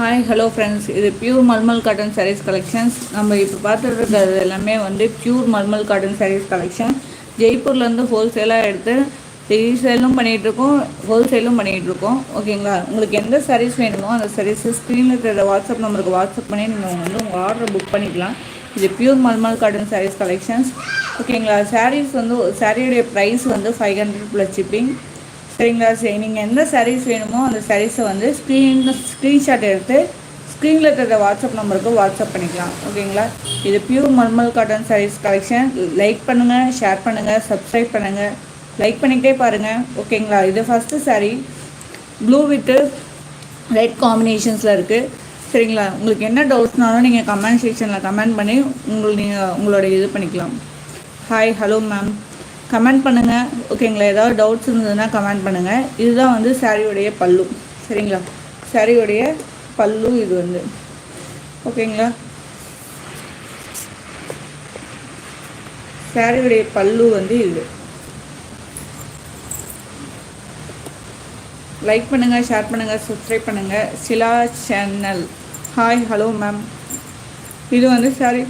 Hi hello friends இது pure mulmul cotton saris collections நம்ம இப்போ பார்த்துட்டு இருக்கிறது எல்லாமே வந்து pure mulmul cotton saris collection ஜெய்ப்பூர்லேருந்து ஹோல்சேலாக எடுத்து ரீசேலும் பண்ணிகிட்ருக்கோம் ஹோல்சேலும் பண்ணிகிட்ருக்கோம் ஓகேங்களா உங்களுக்கு எந்த சாரீஸ் வேணுமோ அந்த சாரீஸு ஸ்க்ரீனில் இருக்கிற வாட்ஸ்அப் நம்பருக்கு வாட்ஸ்அப் பண்ணி நீங்கள் வந்து உங்கள் ஆர்டர் புக் பண்ணிக்கலாம். இது pure mulmul cotton saris collections ஓகேங்களா சாரீஸ் வந்து சாரியுடைய ப்ரைஸ் வந்து ஃபைவ் ஹண்ட்ரட் ப்ளஸ் ஷிப்பிங் சரிங்களா சரி நீங்கள் எந்த சாரீஸ் வேணுமோ அந்த சாரீஸை வந்து ஸ்க்ரீன் ஸ்க்ரீன்ஷாட் எடுத்து ஸ்க்ரீனில் இருக்கிற வாட்ஸ்அப் நம்பருக்கு வாட்ஸ்அப் பண்ணிக்கலாம். ஓகேங்களா? இது pure mulmul cotton saris collection like பண்ணுங்கள் ஷேர் பண்ணுங்கள் சப்ஸ்கிரைப் பண்ணுங்கள் லைக் பண்ணிக்கிட்டே பாருங்கள் ஓகேங்களா? இது first sari blue with red காம்பினேஷன்ஸில் இருக்குது சரிங்களா? உங்களுக்கு என்ன டவுட்ஸ்னாலும் நீங்கள் கமெண்ட் செக்ஷனில் கமெண்ட் பண்ணி உங்களுக்கு நீங்கள் உங்களோட இது பண்ணிக்கலாம். ஹாய் ஹலோ மேம் கமெண்ட் பண்ணுங்கள் ஓகேங்களா ஏதாவது டவுட்ஸ் இருந்ததுன்னா கமெண்ட் பண்ணுங்கள் இதுதான் வந்து சாரியுடைய பல்லு. சரிங்களா? சாரியுடைய பல்லு இது வந்து. ஓகேங்களா சாரியுடைய பல்லு வந்து இது. லைக் பண்ணுங்கள் ஷேர் பண்ணுங்கள் சப்ஸ்கிரைப் பண்ணுங்கள் சிலா சேனல் ஹாய் ஹலோ மேம் இது வந்து சாரி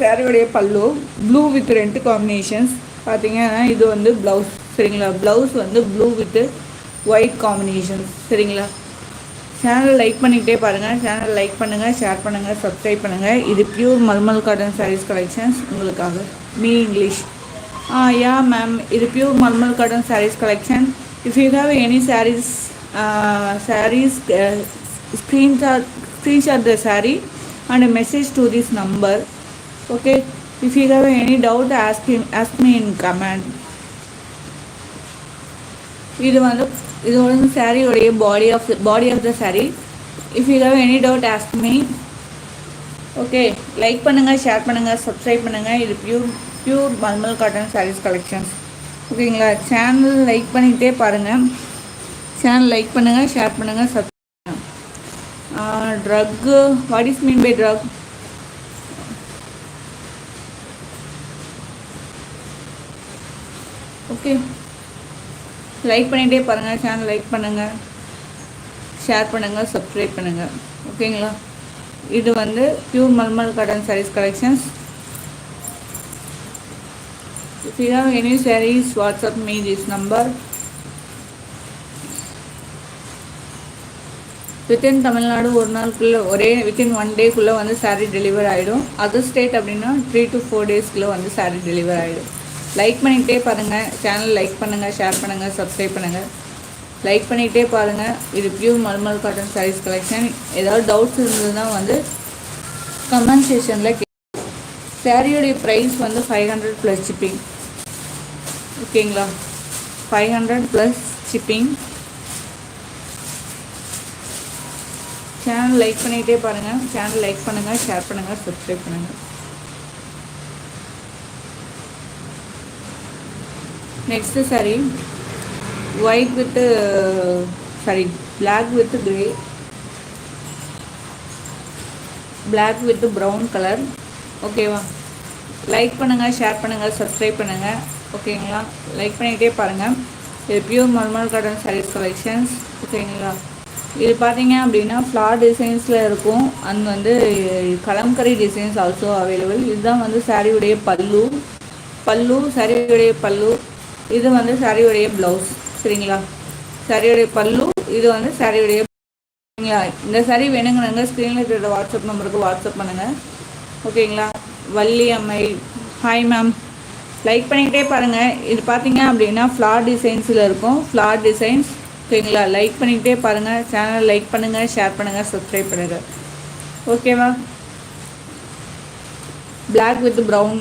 சாரியுடைய பல்லு. ப்ளூ வித் ரெண்டு காம்பினேஷன்ஸ் பார்த்தீங்கன்னா இது வந்து ப்ளவுஸ் சரிங்களா? ப்ளவுஸ் வந்து ப்ளூ வித்து ஒயிட் காம்பினேஷன் சரிங்களா? சேனல் லைக் பண்ணிக்கிட்டே பாருங்கள் சேனல் லைக் பண்ணுங்கள் ஷேர் பண்ணுங்கள் சப்ஸ்கிரைப் பண்ணுங்கள் இது pure mulmul cotton saris collections உங்களுக்காக. Me English ah yeah ma'am இது pure mulmul cotton saris collection if you have any saris saris screenshot screenshot the sari and message to this number okay If you have any doubt, ask him, ask me in comment. இது வந்து இது வந்து சாரியோடைய body of body of the sari if you have any doubt ask me okay like பண்ணுங்கள் share பண்ணுங்கள் subscribe பண்ணுங்கள் இது pure pure mulmul cotton saris collections ஓகேங்களா channel like பண்ணிக்கிட்டே பாருங்கள் சேனல் லைக் பண்ணுங்கள் ஷேர் பண்ணுங்கள் sub truck what is mean by truck okay like பண்ணிகிட்டே பாருங்கள் சேனல் லைக் பண்ணுங்கள் ஷேர் பண்ணுங்கள் சப்ஸ்கிரைப் பண்ணுங்கள் ஓகேங்களா இது வந்து pure mulmul cotton saris collections if you have any saris WhatsApp me this number within Tamil Nadu ஒரு நாளுக்குள்ளே ஒரே வித்தின் ஒன் டேக்குள்ளே வந்து சாரீ டெலிவர் ஆகிடும் அதர் ஸ்டேட் அப்படின்னா த்ரீ டு ஃபோர் டேஸ்க்குள்ளே வந்து சாரீ டெலிவர் ஆகிடும் லைக் பண்ணிக்கிட்டே பாருங்கள் சேனல் லைக் பண்ணுங்கள் ஷேர் பண்ணுங்கள் சப்ஸ்கிரைப் பண்ணுங்கள் லைக் பண்ணிக்கிட்டே பாருங்கள் இது pure mulmul cotton saris collection ஏதாவது டவுட்ஸ் இருந்ததுன்னா வந்து கமெண்ட் செஷனில் சாரியோடைய ப்ரைஸ் வந்து ஃபைவ் ஹண்ட்ரட் ப்ளஸ் ஷிப்பிங் ஓகேங்களா five hundred plus shipping channel like பண்ணிக்கிட்டே பாருங்கள் சேனல் லைக் பண்ணுங்கள் ஷேர் பண்ணுங்கள் சப்ஸ்கிரைப் பண்ணுங்கள் next sari white with sari black with grey black with brown colour ஓகேவா லைக் பண்ணுங்கள் ஷேர் பண்ணுங்கள் சப்ஸ்கிரைப் பண்ணுங்கள் ஓகேங்களா லைக் பண்ணிக்கிட்டே பாருங்கள் இது pure mulmul cotton saris collections ஓகேங்களா இது பார்த்தீங்க அப்படின்னா ஃப்ளார் டிசைன்ஸில் இருக்கும். அண்ட் வந்து கலம்கரி டிசைன்ஸ் ஆல்சோ அவைலபிள் இதுதான் வந்து சாரியுடைய பல்லு. பல்லு சாரியுடைய பல்லு. இது வந்து சாரியுடைய ப்ளவுஸ் சரிங்களா? சாரியுடைய பல்லு இது வந்து சாரியுடைய சரிங்களா? இந்த சரி வேணுங்கிறாங்க ஸ்க்ரீனில் இருக்கிற வாட்ஸ்அப் நம்பருக்கு வாட்ஸ்அப் பண்ணுங்கள் ஓகேங்களா? வள்ளி அம்மை ஹாய் மேம் லைக் பண்ணிக்கிட்டே பாருங்கள் இது பார்த்தீங்க அப்படின்னா ஃப்ளார் டிசைன்ஸில் இருக்கும். ஃப்ளார் டிசைன்ஸ் ஓகேங்களா? லைக் பண்ணிக்கிட்டே பாருங்கள் சேனல் லைக் பண்ணுங்கள் ஷேர் பண்ணுங்கள் சப்ஸ்கிரைப் பண்ணுங்கள் ஓகேவா black with brown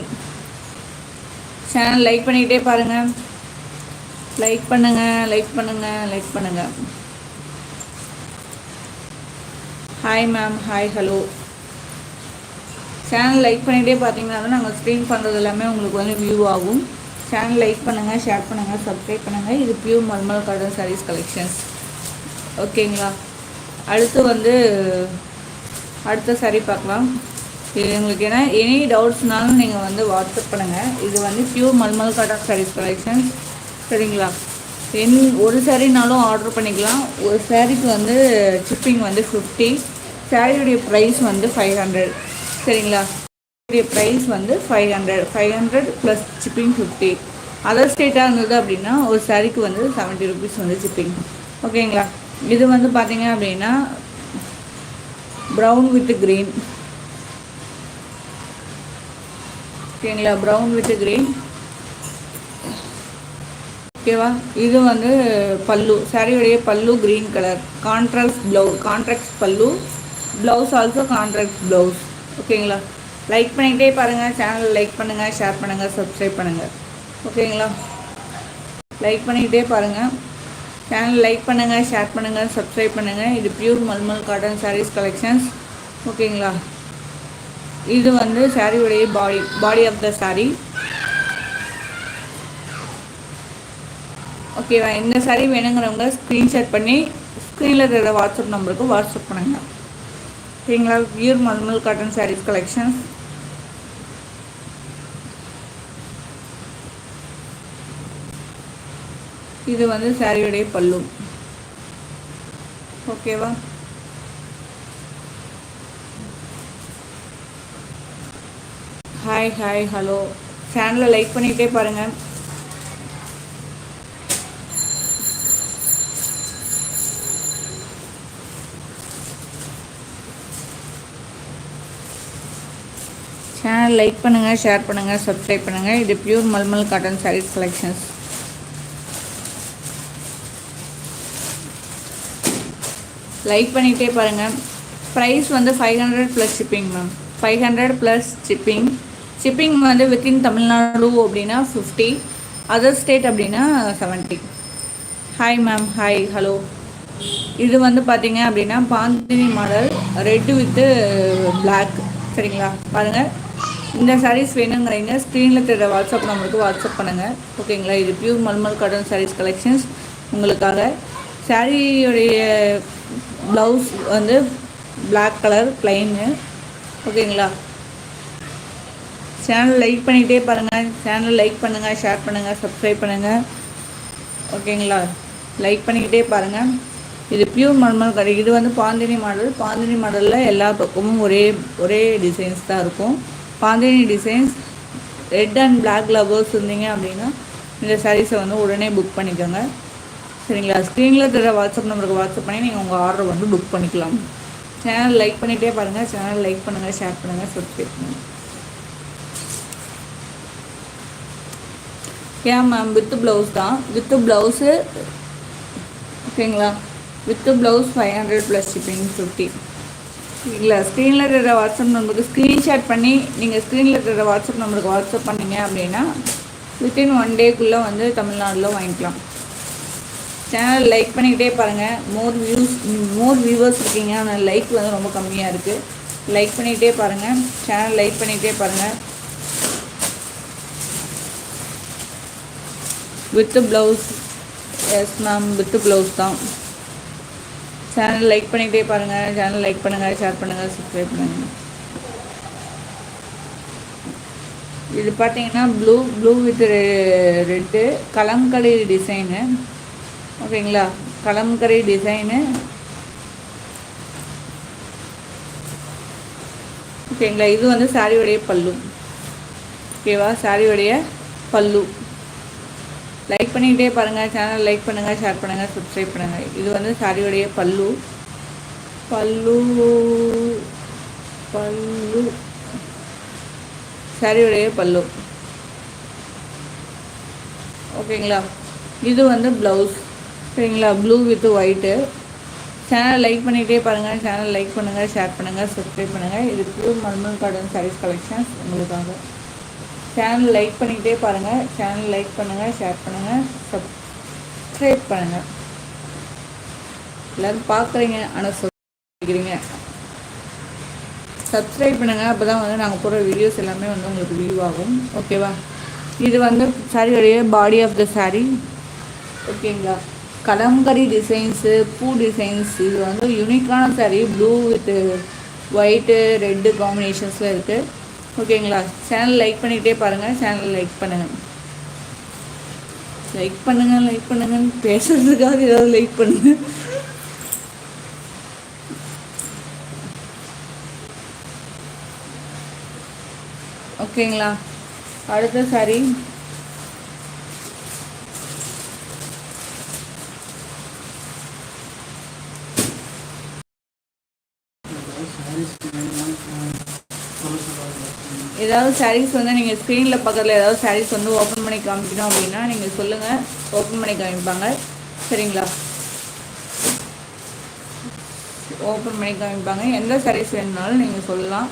channel like பண்ணிக்கிட்டே பாருங்கள் லைக் பண்ணுங்கள் லைக் பண்ணுங்கள் லைக் பண்ணுங்கள் hi ma'am hi hello channel like பண்ணிகிட்டே பார்த்தீங்கன்னா தான் நாங்கள் ஸ்க்ரீன் பண்ணுறது எல்லாமே உங்களுக்கு வந்து வியூ ஆகும். சேனல் லைக் பண்ணுங்கள் ஷேர் பண்ணுங்கள் சப்ஸ்கிரைப் பண்ணுங்கள் இது pure mulmul cotton saris collections ஓகேங்களா அடுத்து வந்து அடுத்த சாரி பார்க்கலாம். இது எங்களுக்கு ஏன்னா எனி டவுட்ஸ்னாலும் நீங்கள் வந்து வாட்ஸ்அப் பண்ணுங்கள் இது வந்து pure mulmul cotton saris collections சரிங்களா? என் ஒரு சாரீனாலும் ஆர்டர் பண்ணிக்கலாம். ஒரு சாரீக்கு வந்து ஷிப்பிங் வந்து ஃபிஃப்டி சாரியுடைய ப்ரைஸ் வந்து ஃபைவ் ஹண்ட்ரட் சரிங்களா? இதோடைய ப்ரைஸ் வந்து five hundred five hundred plus shipping fifty other ஸ்டேட்டாக இருந்தது அப்படின்னா ஒரு சேரீக்கு வந்து செவன்ட்டி ருபீஸ் வந்து சிப்பிங் ஓகேங்களா? இது வந்து பார்த்தீங்க அப்படின்னா ப்ரௌன் வித் க்ரீன் ஓகேங்களா? ப்ரௌன் வித் க்ரீன் ஓகேவா? இது வந்து பல்லு சாரியுடைய pallu green colour contrast blouse contrast pallu. Blouse also contrast blouse ஓகேங்களா லைக் பண்ணிக்கிட்டே பாருங்கள் சேனல் லைக் பண்ணுங்கள் ஷேர் பண்ணுங்கள் சப்ஸ்கிரைப் பண்ணுங்கள் ஓகேங்களா லைக் பண்ணிக்கிட்டே பாருங்கள் சேனல் லைக் பண்ணுங்கள் ஷேர் பண்ணுங்கள் சப்ஸ்கிரைப் பண்ணுங்கள் இது pure mulmul cotton saris collections ஓகேங்களா இது வந்து சாரியுடைய பாடி பாடி ஆஃப் த சாரீ ஓகேவா இந்த சாரீ வேணுங்கிறவங்க ஸ்க்ரீன்ஷாட் பண்ணி ஸ்க்ரீனில் இருக்கிற வாட்ஸ்அப் நம்பருக்கு வாட்ஸ்அப் பண்ணுங்கள் ஓகேங்களா pure mulmul cotton saris collections இது வந்து சாரியுடைய பல்லு. ஓகேவா ஹாய் ஹாய் ஹலோ சேனலை லைக் பண்ணிகிட்டே பாருங்கள் சேனல் லைக் பண்ணுங்கள் ஷேர் பண்ணுங்கள் சப்ஸ்கிரைப் பண்ணுங்கள் இது pure mulmul cotton saris collections like பண்ணிகிட்டே பாருங்கள் ப்ரைஸ் வந்து five hundred plus shipping ma'am five hundred plus shipping shipping வந்து வித்தின் தமிழ்நாடு அப்படின்னா ஃபிஃப்டி அதர் ஸ்டேட் அப்படின்னா seventy hi ma'am hi hello இது வந்து பார்த்தீங்க அப்படின்னா bandhani model. Red with black சரிங்களா? பாருங்கள் இந்த சாரீஸ் வேணுங்கிறீங்க ஸ்க்ரீனில் தெரிகிற வாட்ஸ்அப் நம்பருக்கு வாட்ஸ்அப் பண்ணுங்கள் ஓகேங்களா இது pure malmal cotton sarees collections உங்களுக்காக சாரியுடைய ப்ளவுஸ் வந்து பிளாக் கலர் ப்ளைனு ஓகேங்களா சேனல் லைக் பண்ணிகிட்டே பாருங்கள் சேனல் லைக் பண்ணுங்கள் ஷேர் பண்ணுங்கள் சப்ஸ்கிரைப் பண்ணுங்கள் ஓகேங்களா லைக் பண்ணிக்கிட்டே பாருங்கள் இது பியூர் மல்மல் கடை இது வந்து பாந்தினி மாடல். பாந்தினி மாடலில் எல்லா பக்கமும் ஒரே ஒரே டிசைன்ஸ் தான் இருக்கும். Bandhani designs red and black lovers இருந்தீங்க அப்படின்னா இந்த சாரீஸை வந்து உடனே புக் பண்ணிக்கோங்க. சரிங்களா? ஸ்க்ரீனில் தர வாட்ஸ்அப் நம்பருக்கு வாட்ஸ்அப் பண்ணி நீங்கள் உங்கள் ஆர்டர் வந்து புக் பண்ணிக்கலாம். சேனல் லைக் பண்ணிகிட்டே பாருங்கள் சேனல் லைக் பண்ணுங்கள் ஷேர் பண்ணுங்கள் சப்ஸ்கிரைப் பண்ணுங்கள் ஏன் மேம் வித்து ப்ளவுஸ் தான். வித்து ப்ளவுஸு ஓகேங்களா with blouse five hundred plus shipping fifty இல்லை ஸ்க்ரீனில் இருக்கிற வாட்ஸ்அப் நம்பருக்கு ஸ்க்ரீன்ஷாட் பண்ணி நீங்கள் ஸ்க்ரீனில் இருக்கிற வாட்ஸ்அப் நம்பருக்கு வாட்ஸ்அப் பண்ணீங்க அப்படின்னா வித்தின் ஒன் டேக்குள்ளே வந்து தமிழ்நாட்டில் வாங்கிக்கலாம். சேனல் லைக் பண்ணிக்கிட்டே பாருங்கள் மோர் வியூஸ் மோர் வியூவர்ஸ் இருக்கீங்க. ஆனால் லைக் வந்து ரொம்ப கம்மியாக இருக்குது லைக் பண்ணிக்கிட்டே பாருங்கள் சேனல் லைக் பண்ணிக்கிட்டே பாருங்கள் with blouse yes ma'am with blouse தான். சேனல் லைக் பண்ணிக்கிட்டே பாருங்கள் சேனல் லைக் பண்ணுங்கள் ஷேர் பண்ணுங்கள் சப்ஸ்கிரைப் பண்ணுங்கள் இது பார்த்தீங்கன்னா blue blue with red kalamkari design ஓகேங்களா கலம்கரி டிசைனு ஓகேங்களா இது வந்து சாரியுடைய பல்லு. ஓகேவா சாரியுடைய பல்லு. லைக் பண்ணிக்கிட்டே பாருங்கள் சேனல் லைக் பண்ணுங்கள் ஷேர் பண்ணுங்கள் சப்ஸ்கிரைப் பண்ணுங்கள் இது வந்து சாரியுடைய பல்லு. பல்லு பல்லு. சாரியுடைய பல்லு. ஓகேங்களா இது வந்து ப்ளவுஸ் சரிங்களா? Blue with white channel like பண்ணிகிட்டே பாருங்கள் சேனல் லைக் பண்ணுங்கள் ஷேர் பண்ணுங்கள் சப்ஸ்கிரைப் பண்ணுங்கள் இதுக்கு மர்மல் கார்டன் சாரீஸ் கலெக்ஷன்ஸ் உங்களுக்காக. சேனல் லைக் பண்ணிக்கிட்டே பாருங்கள் சேனல் லைக் பண்ணுங்கள் ஷேர் பண்ணுங்கள் சப்ஸ்கிரைப் பண்ணுங்கள் எல்லோரும் பார்க்குறீங்க ஆனால் சொல்லிக்கிறீங்க சப்ஸ்கிரைப் பண்ணுங்கள் அப்போ தான் வந்து நாங்கள் போடுற வீடியோஸ் எல்லாமே வந்து உங்களுக்கு வியூ ஆகும். ஓகேவா இது வந்து சாரியுடைய பாடி ஆஃப் த சாரீ ஓகேங்களா கலம்கரி டிசைன்ஸு பூ டிசைன்ஸ் இது வந்து யூனிக்கான sari blue with white red காம்பினேஷன்ஸில் இருக்குது ஓகேங்களா? சேனல் லைக் பண்ணிக்கிட்டே பாருங்கள் சேனல் லைக் பண்ணுங்கள் லைக் பண்ணுங்கள் லைக் பண்ணுங்கன்னு பேசுறதுக்காக ஏதாவது லைக் பண்ணுங்க. ஓகேங்களா? அடுத்த சாரி ஏதாவது சாரீஸ் வந்து நீங்கள் ஸ்க்ரீனில் பக்கத்தில் ஏதாவது சாரீஸ் வந்து ஓப்பன் பண்ணி காமிக்கணும் அப்படின்னா நீங்கள் சொல்லுங்கள் ஓப்பன் பண்ணி காமிப்பாங்க. சரிங்களா? ஓப்பன் பண்ணி காமிப்பாங்க. எந்த சாரீஸ் வேணுனாலும் நீங்கள் சொல்லலாம்.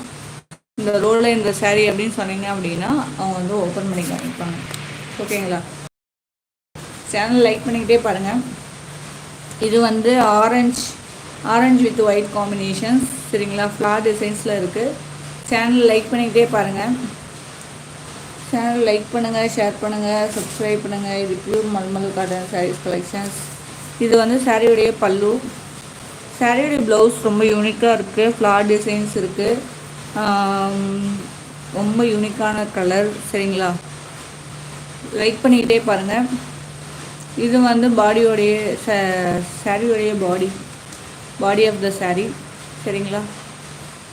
இந்த ரோலில் இந்த சாரீ அப்படின்னு சொன்னீங்க அப்படின்னா அவங்க வந்து ஓப்பன் பண்ணி காமிப்பாங்க. ஓகேங்களா? சேனல் லைக் பண்ணிக்கிட்டே பாருங்கள் இது வந்து orange orange with white combinations சரிங்களா? ஃப்ளார் டிசைன்ஸில் இருக்குது சேனல் லைக் பண்ணிக்கிட்டே பாருங்கள் சேனல் லைக் பண்ணுங்கள் ஷேர் பண்ணுங்கள் சப்ஸ்கிரைப் பண்ணுங்கள் இது pure mulmul cotton saris collections இது வந்து சாரியுடைய பல்லு. சாரியுடைய ப்ளவுஸ் ரொம்ப யூனிக்காக இருக்குது ஃப்ளார் டிசைன்ஸ் இருக்குது ரொம்ப யூனிக்கான கலர் சரிங்களா? லைக் பண்ணிக்கிட்டே பாருங்கள் இது வந்து பாடியோடைய சாரியோடைய body body of the sari சரிங்களா?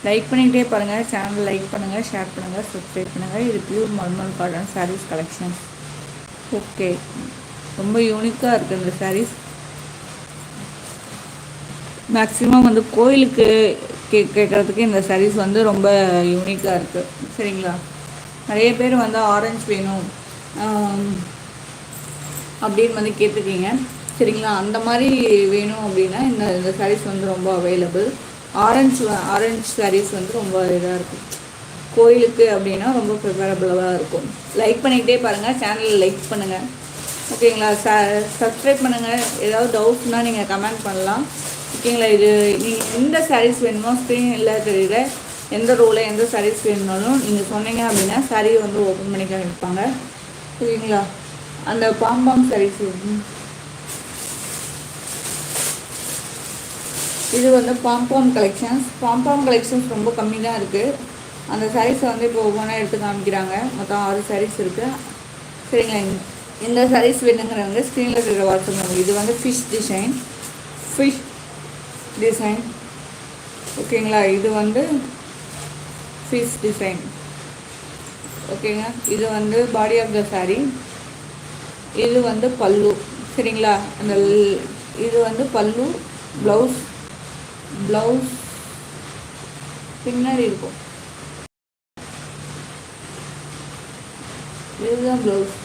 லைக் பண்ணிக்கிட்டே பாருங்கள் சேனல் லைக் பண்ணுங்கள் ஷேர் பண்ணுங்கள் சப்ஸ்கிரைப் பண்ணுங்கள் இது pure mulmul cotton saris collections okay ரொம்ப யூனிக்காக இருக்குது இந்த சாரீஸ் மேக்ஸிமம் வந்து கோயிலுக்கு கே கேட்குறதுக்கு இந்த சாரீஸ் வந்து ரொம்ப யூனிக்காக இருக்குது சரிங்களா? நிறைய பேர் வந்து ஆரஞ்ச் வேணும். அப்படின்னு வந்து கேட்டுருக்கீங்க. சரிங்களா? அந்த மாதிரி வேணும் அப்படின்னா இந்த இந்த சாரீஸ் வந்து ரொம்ப அவைலபிள் ஆரஞ்சு ஆரஞ்சு சாரீஸ் வந்து ரொம்ப இதாக இருக்கும். கோயிலுக்கு அப்படின்னா ரொம்ப ப்ரிஃபரபுளாக இருக்கும். லைக் பண்ணிக்கிட்டே பாருங்கள் சேனலில் லைக் பண்ணுங்கள் ஓகேங்களா ச சப்ஸ்கிரைப் பண்ணுங்கள் ஏதாவது டவுட்ஸ்னால் நீங்கள் கமெண்ட் பண்ணலாம். ஓகேங்களா இது நீங்கள் எந்த சாரீஸ் வேணுமோ ஸ்க்ரீனில் தெரியுற எந்த ரோவில் எந்த சாரீஸ் வேணுனாலும் நீங்கள் சொன்னீங்க அப்படின்னா சாரியை வந்து ஓப்பன் பண்ணி காமிப்பாங்க ஓகேங்களா அந்த பாம்பாம் சாரீஸ் இது வந்து பாம்பாம் கலெக்ஷன்ஸ் பாம்பாம் கலெக்ஷன்ஸ் ரொம்ப கம்மி தான் இருக்குது அந்த சாரீஸை வந்து இப்போ ஒவ்வொன்றா எடுத்து காமிக்கிறாங்க. மொத்தம் ஆறு சாரீஸ் இருக்குது சரிங்களா? இந்த சாரீஸ் வேணுங்கிறவங்க ஸ்க்ரீனில் இருக்கிற வாட்ஸ்அப் நம்பர் இது வந்து ஃபிஷ் டிசைன் ஃபிஷ் டிசைன் ஓகேங்களா? இது வந்து ஃபிஷ் டிசைன் ஓகேங்க? இது வந்து பாடி ஆஃப் த சாரீ இது வந்து பல்லு. சரிங்களா? அந்த இது வந்து பல்லு ப்ளவுஸ் ப்ளவுஸ் பின்னாடி இருக்கும். இதுதான் ப்ளவுஸ்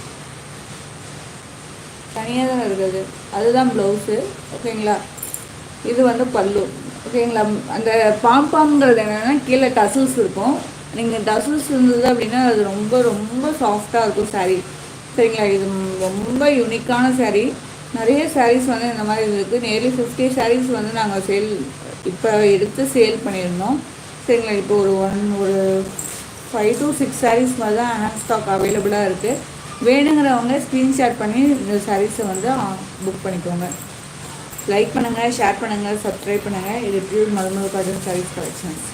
தனியாக தான் இருக்குது அதுதான் ப்ளவுஸு ஓகேங்களா இது வந்து பல்லு. ஓகேங்களா அந்த பாம்பாம்ங்கிறது என்னென்னா கீழே டசில்ஸ் இருக்கும். நீங்கள் டசில்ஸ் இருந்தது அப்படின்னா அது ரொம்ப ரொம்ப சாஃப்டாக இருக்கும் சாரீ சரிங்களா? இது ரொம்ப யூனிக்கான சாரீ நிறைய சாரீஸ் வந்து இந்த மாதிரி இருக்குது நியர்லி ஃபிஃப்டி சாரீஸ் வந்து நாங்கள் சேல் இப்போ எடுத்து சேல் பண்ணியிருந்தோம். சரிங்களா இப்போ ஒரு ஒன் ஒரு ஃபைவ் டு சிக்ஸ் சாரீஸ் மாதிரி தான் ஹேண்ட் ஸ்டாக் அவைலபிளாக இருக்குது வேணுங்கிறவங்க ஸ்க்ரீன்ஷாட் பண்ணி இந்த சாரீஸை வந்து புக் பண்ணிக்கோங்க. லைக் பண்ணுங்கள் ஷேர் பண்ணுங்கள் சப்ஸ்கிரைப் பண்ணுங்கள் இது பியூர் மதுமது சாரீஸ் கலெக்ஷன்ஸ்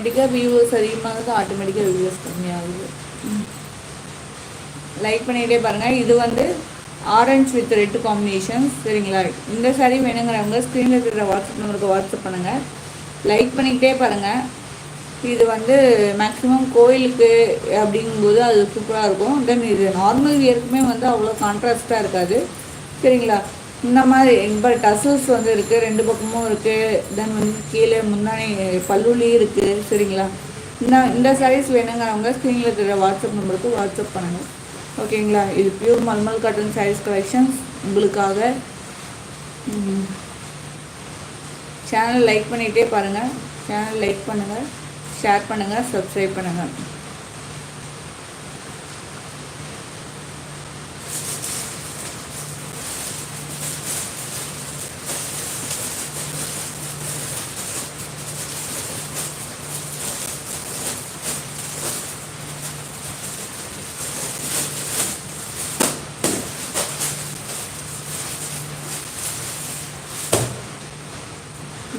ஆட்டோமேட்டிக்காக வியூவர்ஸ் அதிகமாகுது ஆட்டோமேட்டிக்காக வியூவர்ஸ் கம்மியாகுது லைக் பண்ணிகிட்டே பாருங்கள் இது வந்து ஆரஞ்ச் வித் ரெட் காம்பினேஷன் சரிங்களா? இந்த சாரீ வேணுங்கிறவங்க ஸ்க்ரீனில் இருக்கிற வாட்ஸ்அப் நம்பருக்கு வாட்ஸ்அப் பண்ணுங்கள் லைக் பண்ணிக்கிட்டே பாருங்கள் இது வந்து மேக்ஸிமம் கோயிலுக்கு அப்படிங்கும்போது அது சூப்பராக இருக்கும். தென் இது நார்மல் வியருக்குமே வந்து அவ்வளோ கான்ட்ராஸ்ட்டாக இருக்காது. சரிங்களா? இந்த மாதிரி இப்போ டசல்ஸ் வந்து இருக்குது ரெண்டு பக்கமும் இருக்குது தென் வந்து கீழே முன்னாடி பல்லுலேயும் இருக்குது சரிங்களா? இந்த இந்த சாரீஸ் வேணுங்கிறவங்க ஸ்க்ரீனில் இருக்கிற வாட்ஸ்அப் நம்பருக்கு வாட்ஸ்அப் பண்ணுங்கள் ஓகேங்களா? இது pure mulmul cotton saris collections உங்களுக்காக. சேனல் லைக் பண்ணிகிட்டே பாருங்கள் சேனல் லைக் பண்ணுங்கள் ஷேர் பண்ணுங்கள் சப்ஸ்கிரைப் பண்ணுங்கள்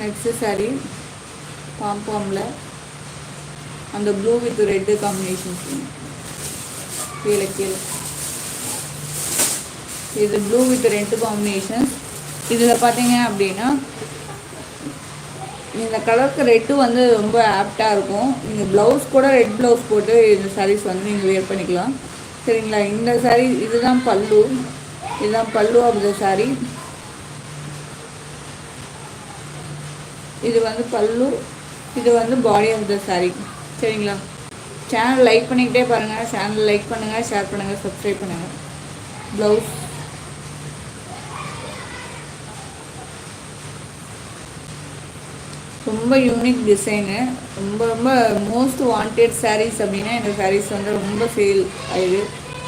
நெக்ஸ்ட்டு சாரி பாம்பாமில் அந்த ப்ளூ வித் ரெட்டு காம்பினேஷன் கீழே கீழே. இது ப்ளூ வித் ரெட்டு காம்பினேஷன்ஸ் இதில் பார்த்தீங்க அப்படின்னா இந்த கலருக்கு ரெட்டு வந்து ரொம்ப ஆப்டாக இருக்கும். நீங்கள் ப்ளவுஸ் கூட ரெட் ப்ளவுஸ் போட்டு இந்த சாரீஸ் வந்து நீங்கள் வேர் பண்ணிக்கலாம். சரிங்களா? இந்த சாரீ இதுதான் பல்லு. இதுதான் பல்லு ஆஃப் த சாரீ இது வந்து பல்லு இது வந்து பாடி ஆஃப் த சாரீ சரிங்களா? சேனல் லைக் பண்ணிக்கிட்டே பாருங்கள் சேனல் லைக் பண்ணுங்கள் ஷேர் பண்ணுங்கள் சப்ஸ்கிரைப் பண்ணுங்கள் ப்ளவுஸ் ரொம்ப யூனிக் டிசைனு ரொம்ப ரொம்ப மோஸ்ட் வாண்டட் சாரீஸ் அப்படின்னா இந்த சாரீஸ் வந்து ரொம்ப சேல் ஆயிடுது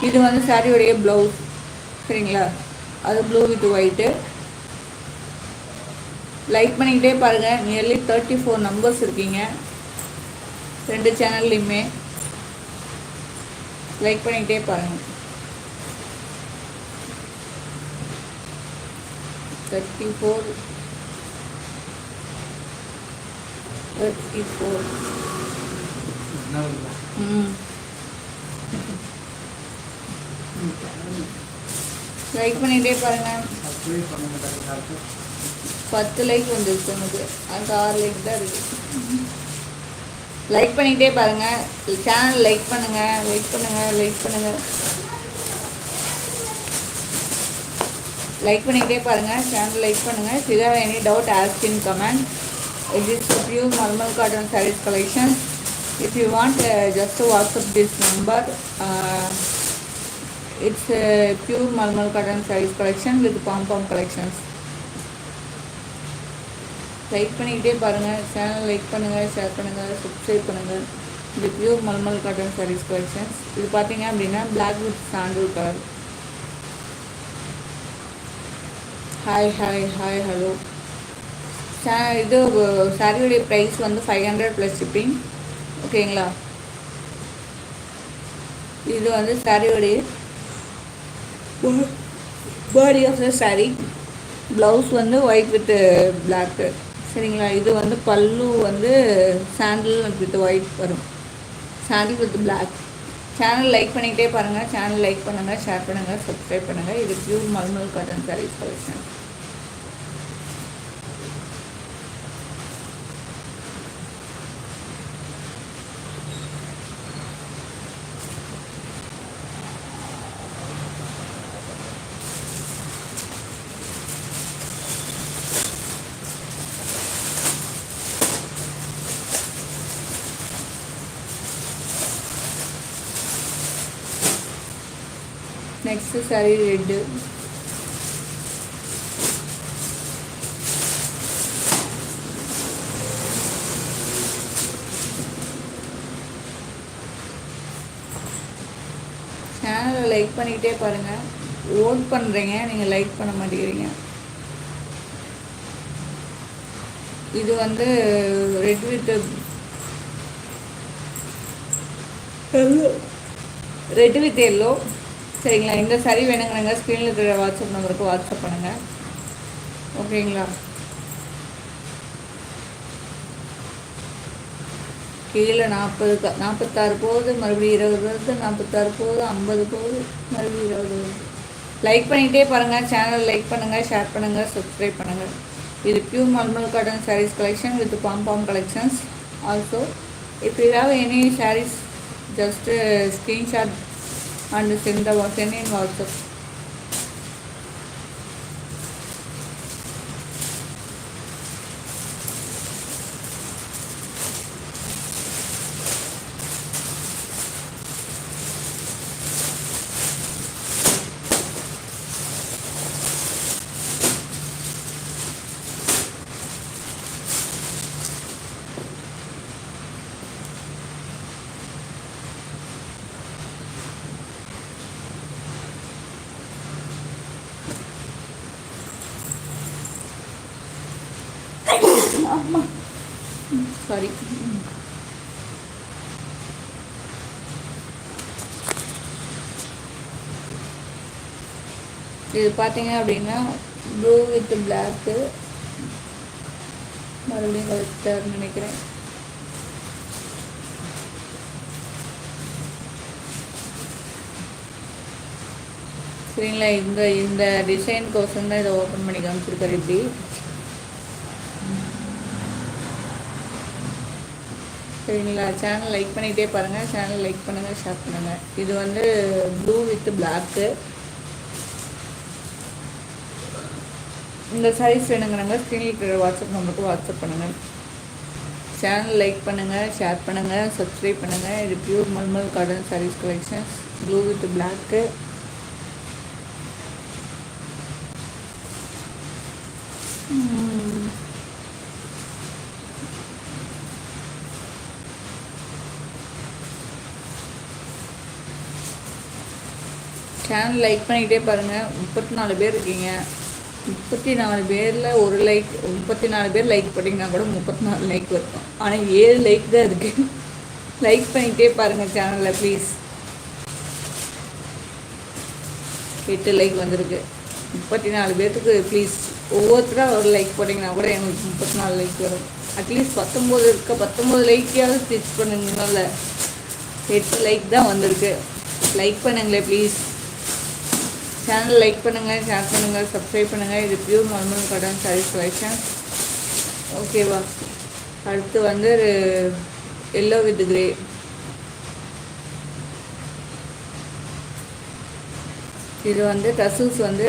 இது வந்து சாரியோடைய ப்ளவுஸ் சரிங்களா? அது ப்ளூ வித் ஒயிட்டு லைக் பண்ணிக்கிட்டே பாருங்கள் நியர்லி தேர்ட்டி ஃபோர் நம்பர்ஸ் இருக்கீங்க. ரெண்டு சேனல்லையுமே லைக் பண்ணிக்கிட்டே பாருங்கள் thirty four thirty four hmm like பண்ணிகிட்டே பாருங்கள் பத்து லைக் வந்துருச்சு எனக்கு எனக்கு ஆறு லைக் தான் இருக்குது லைக் பண்ணிக்கிட்டே பாருங்கள் சேனல் லைக் பண்ணுங்கள் லைக் பண்ணுங்கள் லைக் பண்ணுங்கள் லைக் பண்ணிக்கிட்டே பாருங்க சேனல் லைக் பண்ணுங்கள் சிதாவை any doubt ask in comment it is for you normal cotton saris collection if you want just WhatsApp this number it's pure mulmul cotton saris collection with pom pom collections like பண்ணிக்கிட்டே பாருங்கள் channel like பண்ணுங்கள் share பண்ணுங்கள் subscribe பண்ணுங்கள் இது pure mulmul cotton saris collections இது பார்த்தீங்க அப்படின்னா black with sandal colour hi hi hi hello இது சாரியுடைய ப்ரைஸ் வந்து ஃபைவ் ஹண்ட்ரட் ப்ளஸ் ஷிப்பிங் ஓகேங்களா இது வந்து சாரியுடைய body of the saree blouse வந்து ஒயிட் வித் பிளாக்கு சரிங்களா? இது வந்து பல்லு வந்து சாண்டில் வித் ஒயிட் வரும். Sandal with black channel like பண்ணிக்கிட்டே பாருங்கள் சேனல் லைக் பண்ணுங்கள் ஷேர் பண்ணுங்கள் சப்ஸ்கிரைப் பண்ணுங்கள் இது pure mulmul cotton saris collection next sorry red சேனலை லைக் பண்ணிக்கிட்டே பாருங்கள் ஓட் பண்ணுறீங்க நீங்கள் லைக் பண்ண மாட்டேங்கிறீங்க இது வந்து red with red with yellow சரிங்களா? இந்த சரி வேணுங்கிறங்க ஸ்க்ரீனில் இருக்கிற வாட்ஸ்அப் நம்பருக்கு வாட்ஸ்அப் பண்ணுங்கள் ஓகேங்களா? கீழே நாற்பது நாற்பத்தாறு போகுது மறுபடியும் இருபது வருது நாற்பத்தாறு போகுது ஐம்பது போகுது மறுபடியும் இருபது வருது. லைக் பண்ணிகிட்டே பாருங்கள் சேனல் லைக் பண்ணுங்கள் ஷேர் பண்ணுங்கள் சப்ஸ்கிரைப் பண்ணுங்கள் இது pure mulmul cotton saris collection with pom pom collections also இப்போ ஏதாவது any saris just screenshot and కింద వాట్స్ అండ్ వాట్సాప్ இது பார்த்தீங்க அப்படின்னா ப்ளூ வித் பிளாக்கு மறுபடியும் கலெக்டர் நினைக்கிறேன் சரிங்களா இந்த இந்த டிசைன் கோசம் தான் இதை ஓப்பன் பண்ணி காமிச்சிருக்காரு இப்படி. சரிங்களா சேனல் லைக் பண்ணிகிட்டே பாருங்கள் சேனல் லைக் பண்ணுங்கள் ஷேர் பண்ணுங்கள் இது வந்து ப்ளூ வித் பிளாக்கு இந்த சைஸ் வேணுங்கிறவங்க ஸ்க்ரீனில் இருக்கிற வாட்ஸ்அப் நம்பருக்கு வாட்ஸ்அப் பண்ணுங்கள் சேனல் லைக் பண்ணுங்கள் ஷேர் பண்ணுங்கள் சப்ஸ்கிரைப் பண்ணுங்கள் இது pure mulmul cotton saris collections blue with black channel like பண்ணிக்கிட்டே பாருங்கள் முப்பத்தி நாலு பேர் இருக்கீங்க. முப்பத்தி நாலு பேரில் ஒரு லைக் முப்பத்தி நாலு பேர் லைக் பண்ணிங்கன்னா கூட முப்பத்தி நாலு லைக் வரும் ஆனால் ஏழு லைக் தான் இருக்குது லைக் பண்ணிகிட்டே பாருங்கள் சேனலில் ப்ளீஸ் எட்டு லைக் வந்திருக்கு. முப்பத்தி நாலு பேர்த்துக்கு ப்ளீஸ் ஒவ்வொருத்தராக ஒரு லைக் போட்டிங்கன்னா கூட எங்களுக்கு முப்பத்தி நாலு லைக் வரும் அட்லீஸ்ட் பத்தொம்போது இருக்க பத்தொம்போது லைக்கையாவது ஸ்டிச் பண்ணுங்கனால எட்டு லைக் தான் வந்திருக்கு. லைக் பண்ணுங்களேன் ப்ளீஸ் சேனல் லைக் பண்ணுங்கள் ஷேர் பண்ணுங்கள் சப்ஸ்கிரைப் பண்ணுங்கள் இது பியூர் மர்மல் கடன் சாரீஸ் கலெக்ஷன் ஓகேவா அடுத்து வந்து எல்லோ வித் கிரே இது வந்து டசில்ஸ் வந்து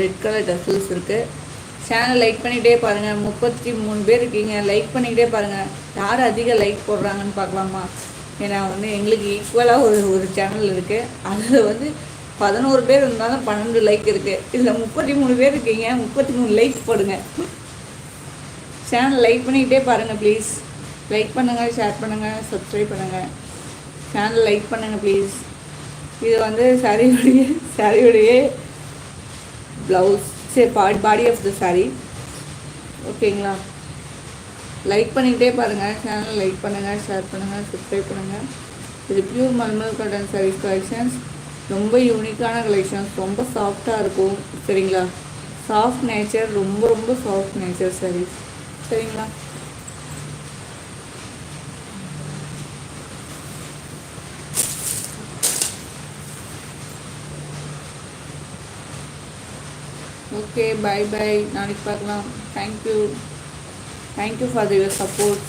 ரெட் கலர் டசில்ஸ் இருக்குது சேனல் லைக் பண்ணிகிட்டே பாருங்கள் முப்பத்தி மூணு பேர் இருக்கீங்க. லைக் பண்ணிக்கிட்டே பாருங்கள் யார் அதிக லைக் போடுறாங்கன்னு பார்க்கலாமா? ஏன்னா வந்து எங்களுக்கு ஈக்குவலாக ஒரு ஒரு சேனல் இருக்குது அதில் வந்து பதினோரு பேர் இருந்தாலும் பன்னெண்டு லைக் இருக்குது இதில் முப்பத்தி மூணு பேர் இருக்கீங்க முப்பத்தி மூணு லைக் போடுங்க. சேனல் லைக் பண்ணிக்கிட்டே பாருங்கள் ப்ளீஸ் லைக் பண்ணுங்கள் ஷேர் பண்ணுங்கள் சப்ஸ்கிரைப் பண்ணுங்கள் சேனல் லைக் பண்ணுங்கள் ப்ளீஸ் இது வந்து சாரியுடைய சாரியுடைய ப்ளவுஸ் சரி body body of the sari ஓகேங்களா லைக் பண்ணிக்கிட்டே பாருங்கள் சேனல் லைக் பண்ணுங்கள் ஷேர் பண்ணுங்கள் சப்ஸ்கிரைப் பண்ணுங்கள் இது pure mulmul cotton saris collections ரொம்ப யூனிக்கான கலெக்ஷன்ஸ் ரொம்ப சாஃப்டாக இருக்கும். சரிங்களா? சாஃப்ட் நேச்சர் ரொம்ப ரொம்ப சாஃப்ட் நேச்சர் சாரீஸ் சரிங்களா? ஓகே பை பை நாளைக்கு பார்க்கலாம். Thank you thank you for your support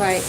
bye